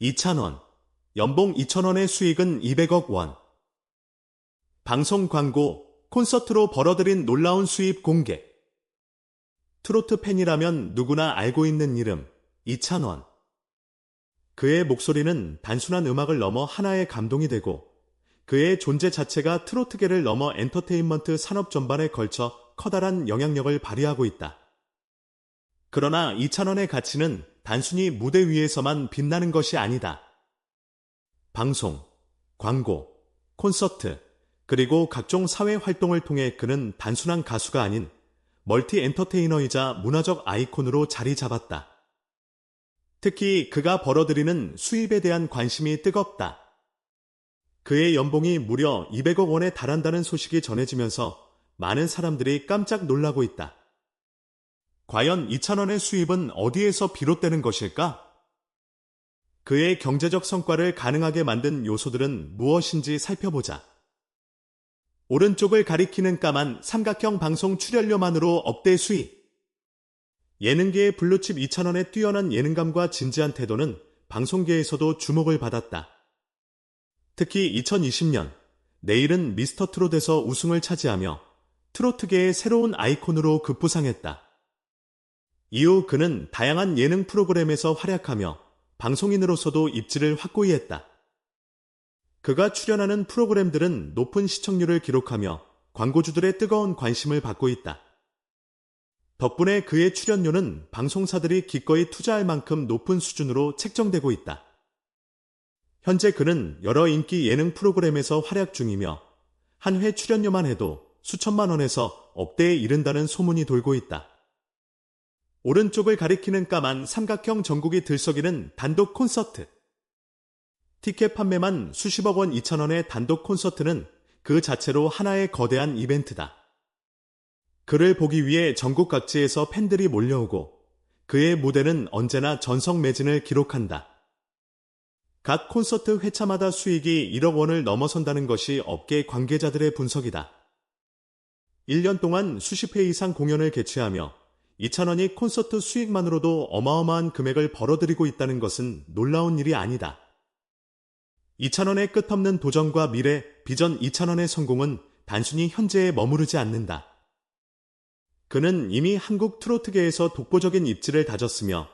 2,000원, 연봉 2,000원의 수익은 200억 원. 방송 광고, 콘서트로 벌어들인 놀라운 수입 공개. 트로트 팬이라면 누구나 알고 있는 이름, 이찬원. 그의 목소리는 단순한 음악을 넘어 하나의 감동이 되고 그의 존재 자체가 트로트계를 넘어 엔터테인먼트 산업 전반에 걸쳐 커다란 영향력을 발휘하고 있다. 그러나 이찬원의 가치는 단순히 무대 위에서만 빛나는 것이 아니다. 방송, 광고, 콘서트, 그리고 각종 사회 활동을 통해 그는 단순한 가수가 아닌 멀티 엔터테이너이자 문화적 아이콘으로 자리 잡았다. 특히 그가 벌어들이는 수입에 대한 관심이 뜨겁다. 그의 연봉이 무려 200억 원에 달한다는 소식이 전해지면서 많은 사람들이 깜짝 놀라고 있다. 과연 2천원의 수입은 어디에서 비롯되는 것일까? 그의 경제적 성과를 가능하게 만든 요소들은 무엇인지 살펴보자. 오른쪽을 가리키는 까만 삼각형 방송 출연료만으로 억대 수입. 예능계의 블루칩 2,000원의 뛰어난 예능감과 진지한 태도는 방송계에서도 주목을 받았다. 특히 2020년 내일은 미스터 트롯에서 우승을 차지하며 트로트계의 새로운 아이콘으로 급부상했다. 이후 그는 다양한 예능 프로그램에서 활약하며 방송인으로서도 입지를 확고히 했다. 그가 출연하는 프로그램들은 높은 시청률을 기록하며 광고주들의 뜨거운 관심을 받고 있다. 덕분에 그의 출연료는 방송사들이 기꺼이 투자할 만큼 높은 수준으로 책정되고 있다. 현재 그는 여러 인기 예능 프로그램에서 활약 중이며 한 회 출연료만 해도 수천만 원에서 억대에 이른다는 소문이 돌고 있다. 오른쪽을 가리키는 까만 삼각형 전국이 들썩이는 단독 콘서트. 티켓 판매만 수십억 원 2천 원의 단독 콘서트는 그 자체로 하나의 거대한 이벤트다. 그를 보기 위해 전국 각지에서 팬들이 몰려오고 그의 무대는 언제나 전성 매진을 기록한다. 각 콘서트 회차마다 수익이 1억 원을 넘어선다는 것이 업계 관계자들의 분석이다. 1년 동안 수십 회 이상 공연을 개최하며 2천원이 콘서트 수익만으로도 어마어마한 금액을 벌어들이고 있다는 것은 놀라운 일이 아니다. 2천원의 끝없는 도전과 미래, 비전 2천원의 성공은 단순히 현재에 머무르지 않는다. 그는 이미 한국 트로트계에서 독보적인 입지를 다졌으며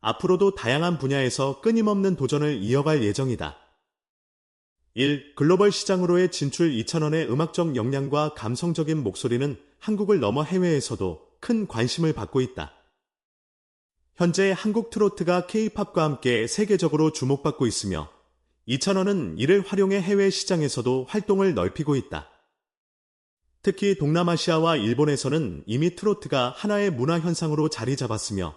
앞으로도 다양한 분야에서 끊임없는 도전을 이어갈 예정이다. 1. 글로벌 시장으로의 진출 2천원의 음악적 역량과 감성적인 목소리는 한국을 넘어 해외에서도 큰 관심을 받고 있다. 현재 한국 트로트가 K-팝과 함께 세계적으로 주목받고 있으며 이찬원은 이를 활용해 해외 시장에서도 활동을 넓히고 있다. 특히 동남아시아와 일본에서는 이미 트로트가 하나의 문화 현상으로 자리 잡았으며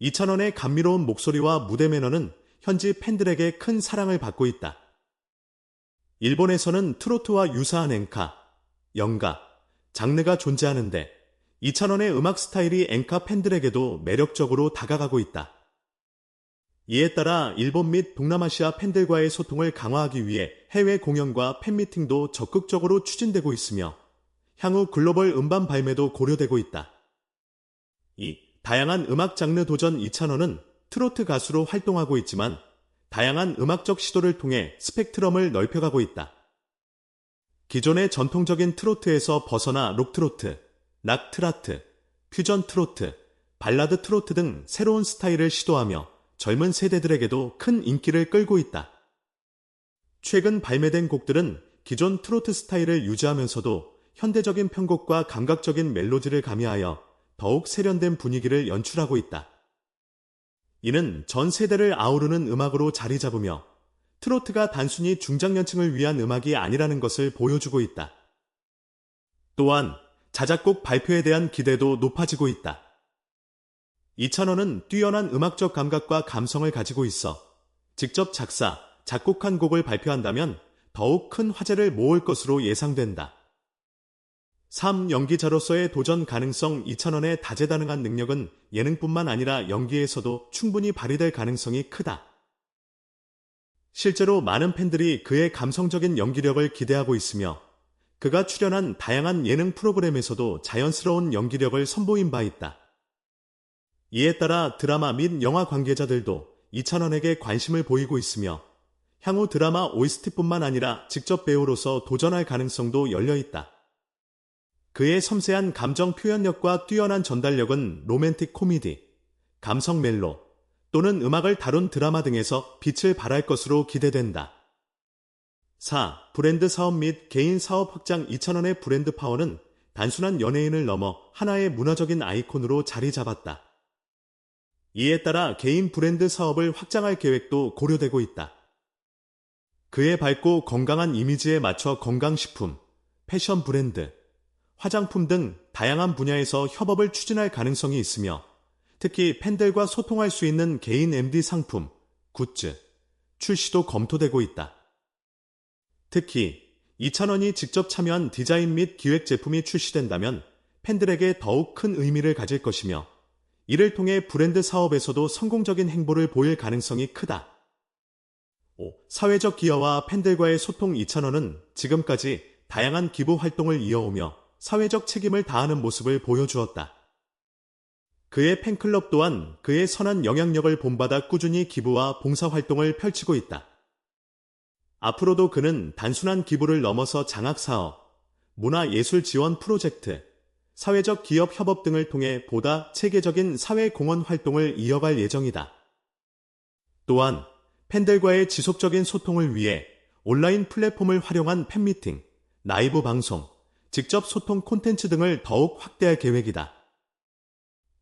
이찬원의 감미로운 목소리와 무대 매너는 현지 팬들에게 큰 사랑을 받고 있다. 일본에서는 트로트와 유사한 엔카, 영가, 장르가 존재하는데 이찬원의 음악 스타일이 엔카 팬들에게도 매력적으로 다가가고 있다. 이에 따라 일본 및 동남아시아 팬들과의 소통을 강화하기 위해 해외 공연과 팬미팅도 적극적으로 추진되고 있으며 향후 글로벌 음반 발매도 고려되고 있다. 이 다양한 음악 장르 도전 이찬원은 트로트 가수로 활동하고 있지만 다양한 음악적 시도를 통해 스펙트럼을 넓혀가고 있다. 기존의 전통적인 트로트에서 벗어나 록트로트, 락트라트, 퓨전 트로트, 발라드 트로트 등 새로운 스타일을 시도하며 젊은 세대들에게도 큰 인기를 끌고 있다. 최근 발매된 곡들은 기존 트로트 스타일을 유지하면서도 현대적인 편곡과 감각적인 멜로디를 가미하여 더욱 세련된 분위기를 연출하고 있다. 이는 전 세대를 아우르는 음악으로 자리 잡으며 트로트가 단순히 중장년층을 위한 음악이 아니라는 것을 보여주고 있다. 또한 자작곡 발표에 대한 기대도 높아지고 있다. 이찬원은 뛰어난 음악적 감각과 감성을 가지고 있어 직접 작사, 작곡한 곡을 발표한다면 더욱 큰 화제를 모을 것으로 예상된다. 3. 연기자로서의 도전 가능성 이찬원의 다재다능한 능력은 예능뿐만 아니라 연기에서도 충분히 발휘될 가능성이 크다. 실제로 많은 팬들이 그의 감성적인 연기력을 기대하고 있으며 그가 출연한 다양한 예능 프로그램에서도 자연스러운 연기력을 선보인 바 있다. 이에 따라 드라마 및 영화 관계자들도 이찬원에게 관심을 보이고 있으며 향후 드라마 OST뿐만 아니라 직접 배우로서 도전할 가능성도 열려 있다. 그의 섬세한 감정 표현력과 뛰어난 전달력은 로맨틱 코미디, 감성 멜로 또는 음악을 다룬 드라마 등에서 빛을 발할 것으로 기대된다. 4. 브랜드 사업 및 개인 사업 확장 2,000원의 브랜드 파워는 단순한 연예인을 넘어 하나의 문화적인 아이콘으로 자리 잡았다. 이에 따라 개인 브랜드 사업을 확장할 계획도 고려되고 있다. 그의 밝고 건강한 이미지에 맞춰 건강식품, 패션 브랜드, 화장품 등 다양한 분야에서 협업을 추진할 가능성이 있으며 특히 팬들과 소통할 수 있는 개인 MD 상품, 굿즈, 출시도 검토되고 있다. 특히 이찬원이 직접 참여한 디자인 및 기획 제품이 출시된다면 팬들에게 더욱 큰 의미를 가질 것이며 이를 통해 브랜드 사업에서도 성공적인 행보를 보일 가능성이 크다. 5. 사회적 기여와 팬들과의 소통 2,000원은 지금까지 다양한 기부 활동을 이어오며 사회적 책임을 다하는 모습을 보여주었다. 그의 팬클럽 또한 그의 선한 영향력을 본받아 꾸준히 기부와 봉사활동을 펼치고 있다. 앞으로도 그는 단순한 기부를 넘어서 장학사업, 문화예술 지원 프로젝트, 사회적 기업 협업 등을 통해 보다 체계적인 사회 공헌 활동을 이어갈 예정이다. 또한 팬들과의 지속적인 소통을 위해 온라인 플랫폼을 활용한 팬미팅, 라이브 방송, 직접 소통 콘텐츠 등을 더욱 확대할 계획이다.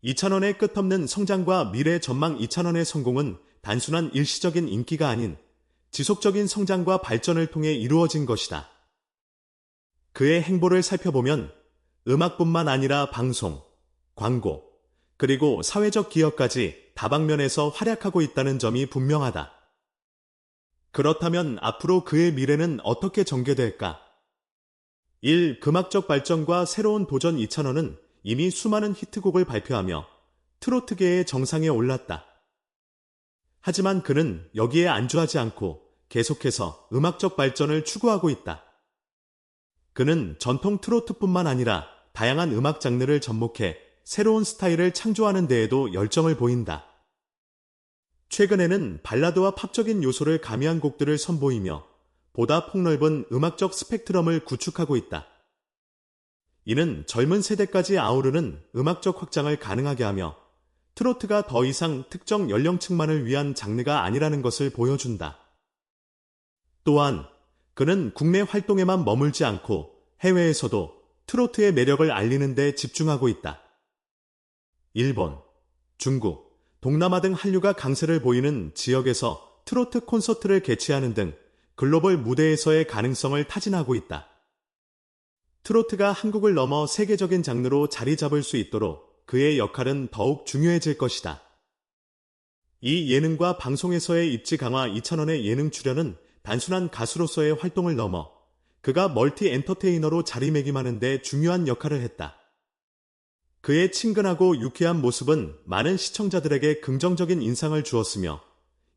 2,000원의 끝없는 성장과 미래 전망 2,000원의 성공은 단순한 일시적인 인기가 아닌 지속적인 성장과 발전을 통해 이루어진 것이다. 그의 행보를 살펴보면 음악뿐만 아니라 방송, 광고, 그리고 사회적 기업까지 다방면에서 활약하고 있다는 점이 분명하다. 그렇다면 앞으로 그의 미래는 어떻게 전개될까? 1. 금악적 발전과 새로운 도전 2,000원은 이미 수많은 히트곡을 발표하며 트로트계의 정상에 올랐다. 하지만 그는 여기에 안주하지 않고 계속해서 음악적 발전을 추구하고 있다. 그는 전통 트로트뿐만 아니라 다양한 음악 장르를 접목해 새로운 스타일을 창조하는 데에도 열정을 보인다. 최근에는 발라드와 팝적인 요소를 가미한 곡들을 선보이며 보다 폭넓은 음악적 스펙트럼을 구축하고 있다. 이는 젊은 세대까지 아우르는 음악적 확장을 가능하게 하며 트로트가 더 이상 특정 연령층만을 위한 장르가 아니라는 것을 보여준다. 또한 그는 국내 활동에만 머물지 않고 해외에서도 트로트의 매력을 알리는 데 집중하고 있다. 일본, 중국, 동남아 등 한류가 강세를 보이는 지역에서 트로트 콘서트를 개최하는 등 글로벌 무대에서의 가능성을 타진하고 있다. 트로트가 한국을 넘어 세계적인 장르로 자리 잡을 수 있도록 그의 역할은 더욱 중요해질 것이다. 이 예능과 방송에서의 입지 강화 2,000원의 예능 출연은 단순한 가수로서의 활동을 넘어 그가 멀티 엔터테이너로 자리매김하는데 중요한 역할을 했다. 그의 친근하고 유쾌한 모습은 많은 시청자들에게 긍정적인 인상을 주었으며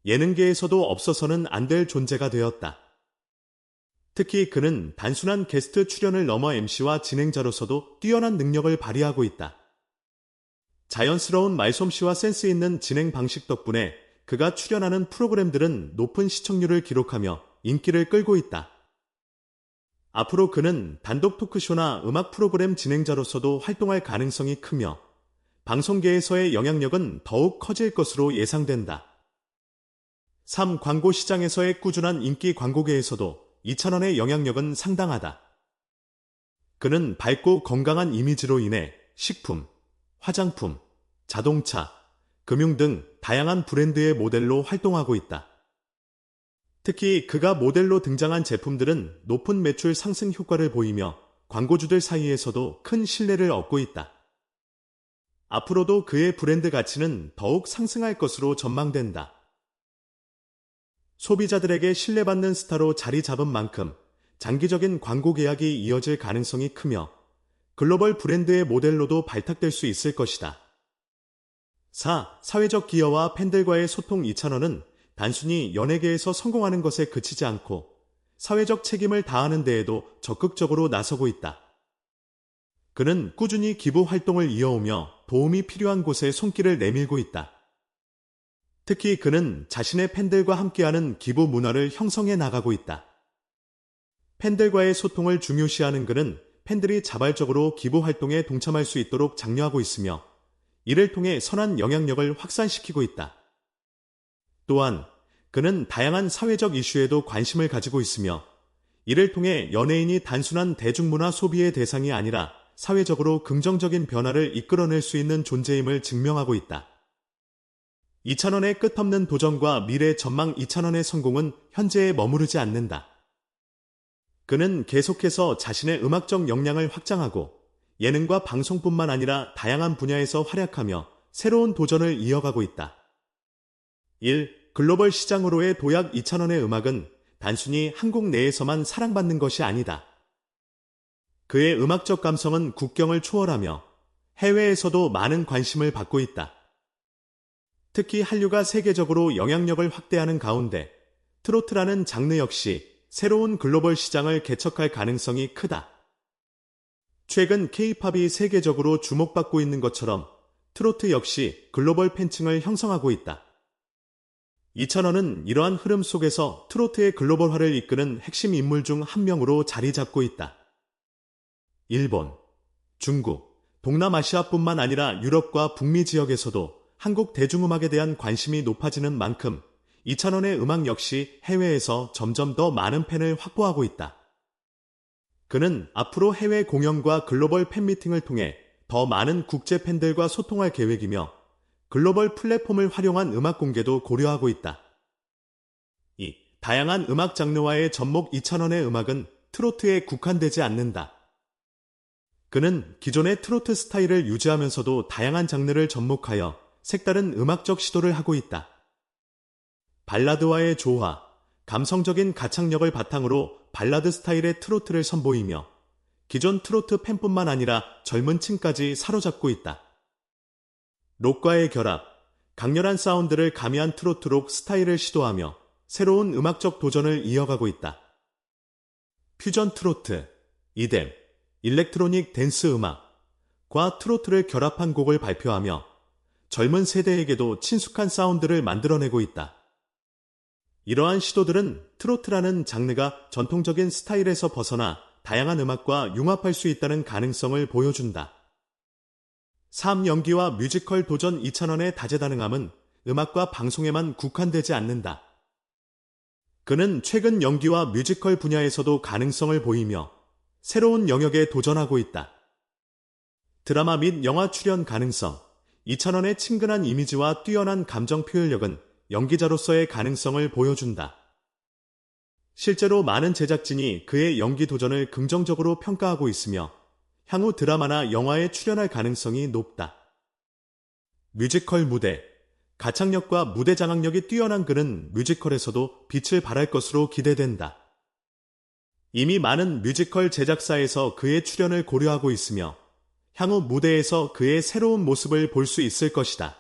예능계에서도 없어서는 안 될 존재가 되었다. 특히 그는 단순한 게스트 출연을 넘어 MC와 진행자로서도 뛰어난 능력을 발휘하고 있다. 자연스러운 말솜씨와 센스 있는 진행 방식 덕분에 그가 출연하는 프로그램들은 높은 시청률을 기록하며 인기를 끌고 있다. 앞으로 그는 단독 토크쇼나 음악 프로그램 진행자로서도 활동할 가능성이 크며 방송계에서의 영향력은 더욱 커질 것으로 예상된다. 3. 광고 시장에서의 꾸준한 인기 광고계에서도 2천원의 영향력은 상당하다. 그는 밝고 건강한 이미지로 인해 식품, 화장품, 자동차, 금융 등 다양한 브랜드의 모델로 활동하고 있다. 특히 그가 모델로 등장한 제품들은 높은 매출 상승 효과를 보이며 광고주들 사이에서도 큰 신뢰를 얻고 있다. 앞으로도 그의 브랜드 가치는 더욱 상승할 것으로 전망된다. 소비자들에게 신뢰받는 스타로 자리 잡은 만큼 장기적인 광고 계약이 이어질 가능성이 크며 글로벌 브랜드의 모델로도 발탁될 수 있을 것이다. 4. 사회적 기여와 팬들과의 소통 2차원은 단순히 연예계에서 성공하는 것에 그치지 않고 사회적 책임을 다하는 데에도 적극적으로 나서고 있다. 그는 꾸준히 기부 활동을 이어오며 도움이 필요한 곳에 손길을 내밀고 있다. 특히 그는 자신의 팬들과 함께하는 기부 문화를 형성해 나가고 있다. 팬들과의 소통을 중요시하는 그는 팬들이 자발적으로 기부 활동에 동참할 수 있도록 장려하고 있으며 이를 통해 선한 영향력을 확산시키고 있다. 또한 그는 다양한 사회적 이슈에도 관심을 가지고 있으며 이를 통해 연예인이 단순한 대중문화 소비의 대상이 아니라 사회적으로 긍정적인 변화를 이끌어낼 수 있는 존재임을 증명하고 있다. 2,000원의 끝없는 도전과 미래 전망 2,000원의 성공은 현재에 머무르지 않는다. 그는 계속해서 자신의 음악적 역량을 확장하고 예능과 방송뿐만 아니라 다양한 분야에서 활약하며 새로운 도전을 이어가고 있다. 1. 글로벌 시장으로의 도약 2,000원의 음악은 단순히 한국 내에서만 사랑받는 것이 아니다. 그의 음악적 감성은 국경을 초월하며 해외에서도 많은 관심을 받고 있다. 특히 한류가 세계적으로 영향력을 확대하는 가운데 트로트라는 장르 역시 새로운 글로벌 시장을 개척할 가능성이 크다. 최근 케이팝이 세계적으로 주목받고 있는 것처럼 트로트 역시 글로벌 팬층을 형성하고 있다. 이찬원은 이러한 흐름 속에서 트로트의 글로벌화를 이끄는 핵심 인물 중 한 명으로 자리 잡고 있다. 일본, 중국, 동남아시아뿐만 아니라 유럽과 북미 지역에서도 한국 대중음악에 대한 관심이 높아지는 만큼 이찬원의 음악 역시 해외에서 점점 더 많은 팬을 확보하고 있다. 그는 앞으로 해외 공연과 글로벌 팬미팅을 통해 더 많은 국제 팬들과 소통할 계획이며 글로벌 플랫폼을 활용한 음악 공개도 고려하고 있다. 이 다양한 음악 장르와의 접목 2,000원의 음악은 트로트에 국한되지 않는다. 그는 기존의 트로트 스타일을 유지하면서도 다양한 장르를 접목하여 색다른 음악적 시도를 하고 있다. 발라드와의 조화, 감성적인 가창력을 바탕으로 발라드 스타일의 트로트를 선보이며 기존 트로트 팬뿐만 아니라 젊은 층까지 사로잡고 있다. 록과의 결합, 강렬한 사운드를 가미한 트로트록 스타일을 시도하며 새로운 음악적 도전을 이어가고 있다. 퓨전 트로트, 이뎀, 일렉트로닉 댄스 음악과 트로트를 결합한 곡을 발표하며 젊은 세대에게도 친숙한 사운드를 만들어내고 있다. 이러한 시도들은 트로트라는 장르가 전통적인 스타일에서 벗어나 다양한 음악과 융합할 수 있다는 가능성을 보여준다. 3. 연기와 뮤지컬 도전 2,000원의 다재다능함은 음악과 방송에만 국한되지 않는다. 그는 최근 연기와 뮤지컬 분야에서도 가능성을 보이며 새로운 영역에 도전하고 있다. 드라마 및 영화 출연 가능성, 2,000원의 친근한 이미지와 뛰어난 감정 표현력은 연기자로서의 가능성을 보여준다. 실제로 많은 제작진이 그의 연기 도전을 긍정적으로 평가하고 있으며 향후 드라마나 영화에 출연할 가능성이 높다. 뮤지컬 무대, 가창력과 무대 장악력이 뛰어난 그는 뮤지컬에서도 빛을 발할 것으로 기대된다. 이미 많은 뮤지컬 제작사에서 그의 출연을 고려하고 있으며 향후 무대에서 그의 새로운 모습을 볼 수 있을 것이다.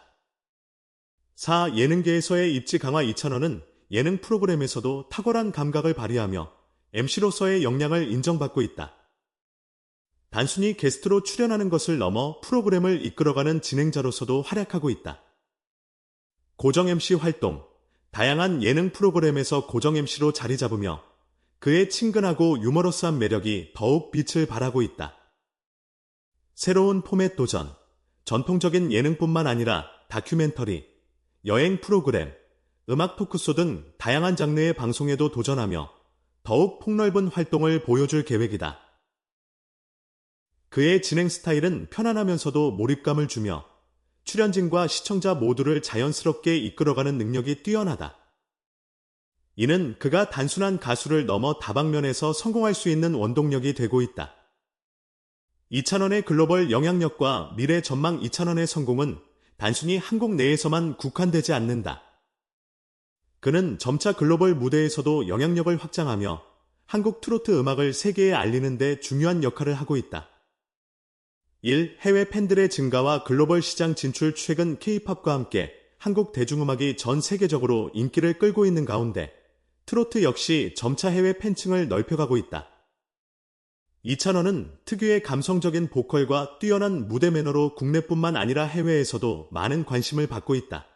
4. 예능계에서의 입지 강화 2,000원은 예능 프로그램에서도 탁월한 감각을 발휘하며 MC로서의 역량을 인정받고 있다. 단순히 게스트로 출연하는 것을 넘어 프로그램을 이끌어가는 진행자로서도 활약하고 있다. 고정 MC 활동, 다양한 예능 프로그램에서 고정 MC로 자리 잡으며 그의 친근하고 유머러스한 매력이 더욱 빛을 발하고 있다. 새로운 포맷 도전, 전통적인 예능뿐만 아니라 다큐멘터리, 여행 프로그램, 음악 토크쇼 등 다양한 장르의 방송에도 도전하며 더욱 폭넓은 활동을 보여줄 계획이다. 그의 진행 스타일은 편안하면서도 몰입감을 주며 출연진과 시청자 모두를 자연스럽게 이끌어가는 능력이 뛰어나다. 이는 그가 단순한 가수를 넘어 다방면에서 성공할 수 있는 원동력이 되고 있다. 2,000원의 글로벌 영향력과 미래 전망 2,000원의 성공은 단순히 한국 내에서만 국한되지 않는다. 그는 점차 글로벌 무대에서도 영향력을 확장하며 한국 트로트 음악을 세계에 알리는 데 중요한 역할을 하고 있다. 1. 해외 팬들의 증가와 글로벌 시장 진출 최근 K-팝과 함께 한국 대중음악이 전 세계적으로 인기를 끌고 있는 가운데 트로트 역시 점차 해외 팬층을 넓혀가고 있다. 이찬원은 특유의 감성적인 보컬과 뛰어난 무대 매너로 국내뿐만 아니라 해외에서도 많은 관심을 받고 있다.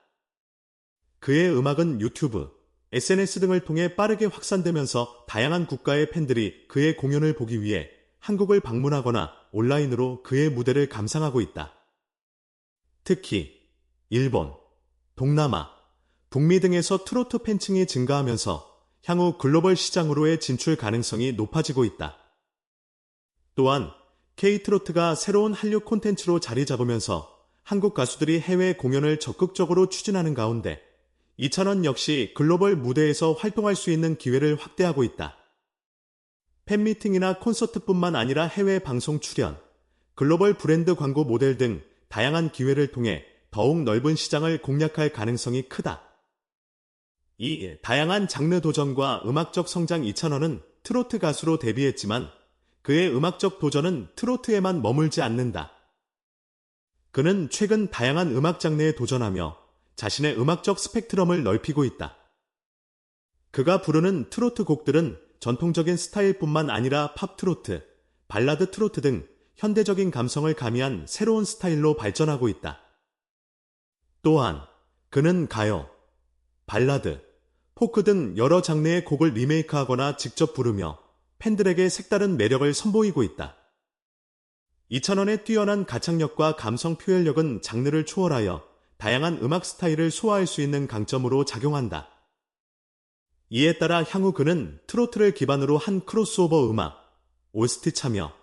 그의 음악은 유튜브, SNS 등을 통해 빠르게 확산되면서 다양한 국가의 팬들이 그의 공연을 보기 위해 한국을 방문하거나 온라인으로 그의 무대를 감상하고 있다. 특히 일본, 동남아, 북미 등에서 트로트 팬층이 증가하면서 향후 글로벌 시장으로의 진출 가능성이 높아지고 있다. 또한 K-트로트가 새로운 한류 콘텐츠로 자리 잡으면서 한국 가수들이 해외 공연을 적극적으로 추진하는 가운데 이찬원 역시 글로벌 무대에서 활동할 수 있는 기회를 확대하고 있다. 팬미팅이나 콘서트뿐만 아니라 해외 방송 출연, 글로벌 브랜드 광고 모델 등 다양한 기회를 통해 더욱 넓은 시장을 공략할 가능성이 크다. 이 다양한 장르 도전과 음악적 성장 이찬원은 트로트 가수로 데뷔했지만 그의 음악적 도전은 트로트에만 머물지 않는다. 그는 최근 다양한 음악 장르에 도전하며 자신의 음악적 스펙트럼을 넓히고 있다. 그가 부르는 트로트 곡들은 전통적인 스타일뿐만 아니라 팝 트로트, 발라드 트로트 등 현대적인 감성을 가미한 새로운 스타일로 발전하고 있다. 또한 그는 가요, 발라드, 포크 등 여러 장르의 곡을 리메이크하거나 직접 부르며 팬들에게 색다른 매력을 선보이고 있다. 이찬원의 뛰어난 가창력과 감성 표현력은 장르를 초월하여 다양한 음악 스타일을 소화할 수 있는 강점으로 작용한다. 이에 따라 향후 그는 트로트를 기반으로 한 크로스오버 음악, OST 참여,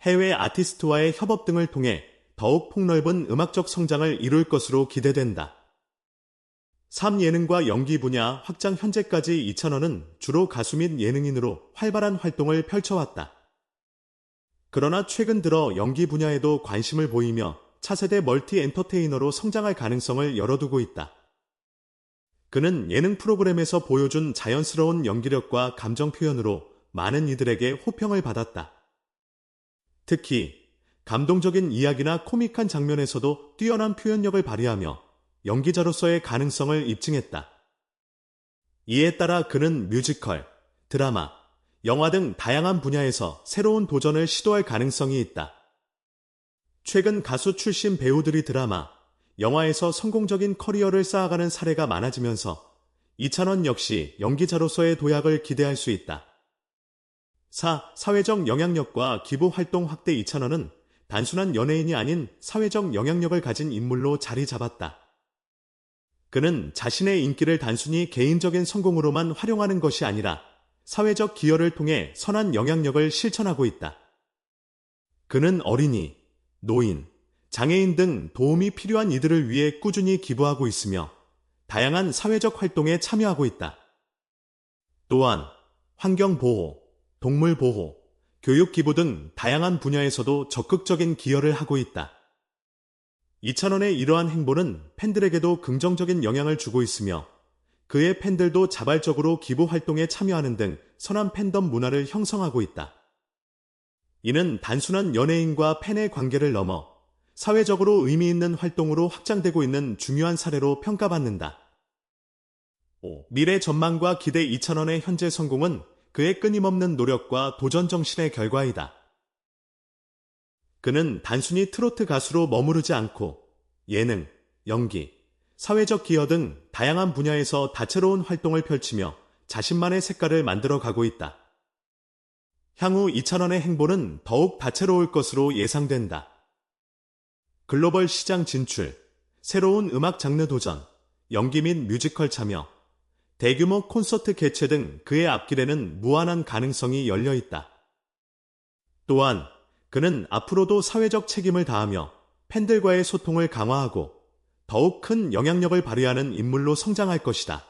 해외 아티스트와의 협업 등을 통해 더욱 폭넓은 음악적 성장을 이룰 것으로 기대된다. 3 예능과 연기 분야 확장 현재까지 이찬원은 주로 가수 및 예능인으로 활발한 활동을 펼쳐왔다. 그러나 최근 들어 연기 분야에도 관심을 보이며 차세대 멀티 엔터테이너로 성장할 가능성을 열어두고 있다. 그는 예능 프로그램에서 보여준 자연스러운 연기력과 감정 표현으로 많은 이들에게 호평을 받았다. 특히 감동적인 이야기나 코믹한 장면에서도 뛰어난 표현력을 발휘하며 연기자로서의 가능성을 입증했다. 이에 따라 그는 뮤지컬, 드라마, 영화 등 다양한 분야에서 새로운 도전을 시도할 가능성이 있다. 최근 가수 출신 배우들이 드라마, 영화에서 성공적인 커리어를 쌓아가는 사례가 많아지면서 이찬원 역시 연기자로서의 도약을 기대할 수 있다. 4. 사회적 영향력과 기부 활동 확대 이찬원은 단순한 연예인이 아닌 사회적 영향력을 가진 인물로 자리 잡았다. 그는 자신의 인기를 단순히 개인적인 성공으로만 활용하는 것이 아니라 사회적 기여를 통해 선한 영향력을 실천하고 있다. 그는 어린이, 노인, 장애인 등 도움이 필요한 이들을 위해 꾸준히 기부하고 있으며 다양한 사회적 활동에 참여하고 있다. 또한 환경보호, 동물보호, 교육기부 등 다양한 분야에서도 적극적인 기여를 하고 있다. 이찬원의 이러한 행보는 팬들에게도 긍정적인 영향을 주고 있으며 그의 팬들도 자발적으로 기부 활동에 참여하는 등 선한 팬덤 문화를 형성하고 있다. 이는 단순한 연예인과 팬의 관계를 넘어 사회적으로 의미 있는 활동으로 확장되고 있는 중요한 사례로 평가받는다. 5. 미래 전망과 기대 이찬원의 현재 성공은 그의 끊임없는 노력과 도전 정신의 결과이다. 그는 단순히 트로트 가수로 머무르지 않고 예능, 연기, 사회적 기여 등 다양한 분야에서 다채로운 활동을 펼치며 자신만의 색깔을 만들어 가고 있다. 향후 이찬원의 행보는 더욱 다채로울 것으로 예상된다. 글로벌 시장 진출, 새로운 음악 장르 도전, 연기 및 뮤지컬 참여, 대규모 콘서트 개최 등 그의 앞길에는 무한한 가능성이 열려 있다. 또한 그는 앞으로도 사회적 책임을 다하며 팬들과의 소통을 강화하고 더욱 큰 영향력을 발휘하는 인물로 성장할 것이다.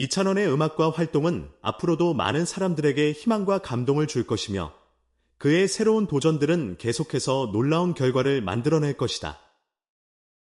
이찬원의 음악과 활동은 앞으로도 많은 사람들에게 희망과 감동을 줄 것이며 그의 새로운 도전들은 계속해서 놀라운 결과를 만들어낼 것이다.